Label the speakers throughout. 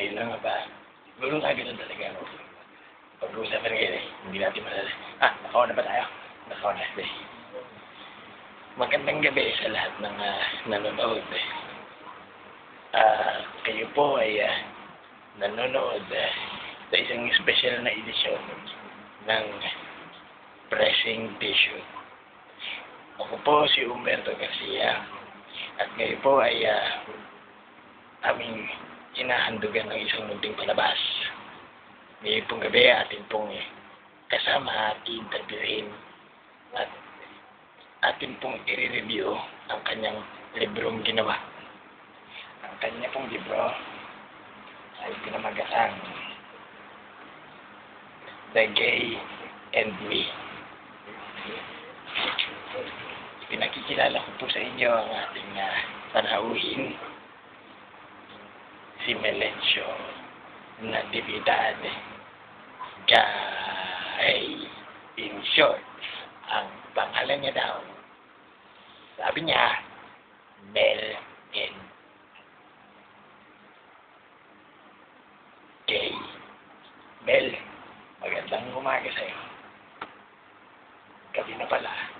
Speaker 1: yun lang ba? Siguro nga ganun talaga. Pag-uusapan ngayon eh, hindi natin malala. Ah, nakaw na ba tayo? Nakaw na. Eh. Magandang gabi sa lahat ng uh, nanonood. Eh. Ah, kayo po ay ah, nanonood ah, sa isang special na edisyon ng pressing tissue. Ako po si Umberto Garcia at ngayon po ay ah, aming inahandugan ng isang munting palabas. Ngayon pong gabi atin pong kasama at interviewin at atin pong i-review ang kanyang librong ginawa. Ang kanya pong libro ay pinamagatang The Gay and Me. Pinakikilala ko po sa inyo ang ating uh, panauhin si Melencio Natividad Gay. In short, ang pangalan niya daw, sabi niya, Mel and Gay. Mel, magandang umaga sa'yo. Gabi na pala.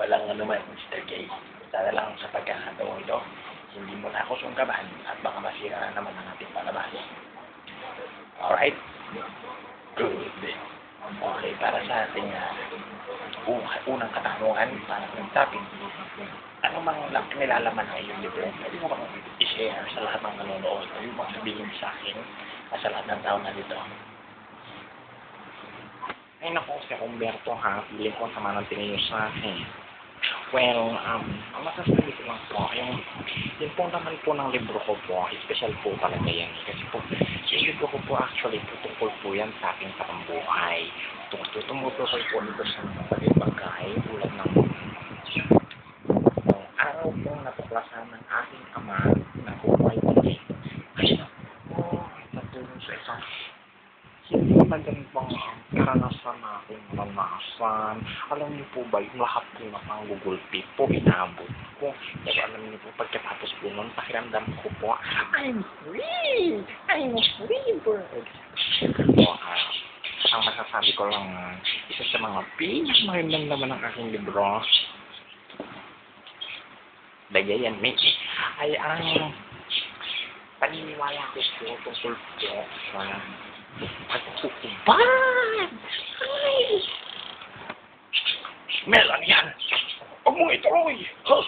Speaker 1: Walang anuman, Mr. Gay. Sana lang sa pagkakataong ito, hindi mo na ako sungkaban at baka masira na naman ang ating palabas. Alright? Good. Okay, para sa ating uh, unang katanungan, para ng topic, ano lang nilalaman ng iyong libro? Pwede mo bang i-share sa lahat ng nanonood? Pwede mo bang sabihin sa akin at sa lahat ng tao na dito?
Speaker 2: Ay naku, si Umberto ha, feeling ko sama ng tingin sa akin. Well, um, ang masasabi ko lang po, yung, yung po naman po ng libro ko po, special po talaga yan. Kasi po, yung libro ko po actually, tutungkol po yan sa aking katambuhay. Tumutukoy po dito sa mga bagay-bagay, tulad ng ng araw pong natuklasan ng aking ama na buhay ulit. Ay, naku, natulong sa isang hindi na ganitong karanasan natin naranasan. Alam niyo po ba, yung lahat po na panggugulpi po, inabot ko. Pero alam niyo po, pagkatapos po nun, pakiramdam ko po, I'm free! I'm a free bird! Siyempre po, ah, ang masasabi ko lang, isa sa mga pinakamagandang naman ng aking libro, Dagay and Me, ay ang paniniwala ko po tungkol po sa pagkukubad. Ay!
Speaker 1: Mel, ano yan? Huwag mong ituloy! Huh?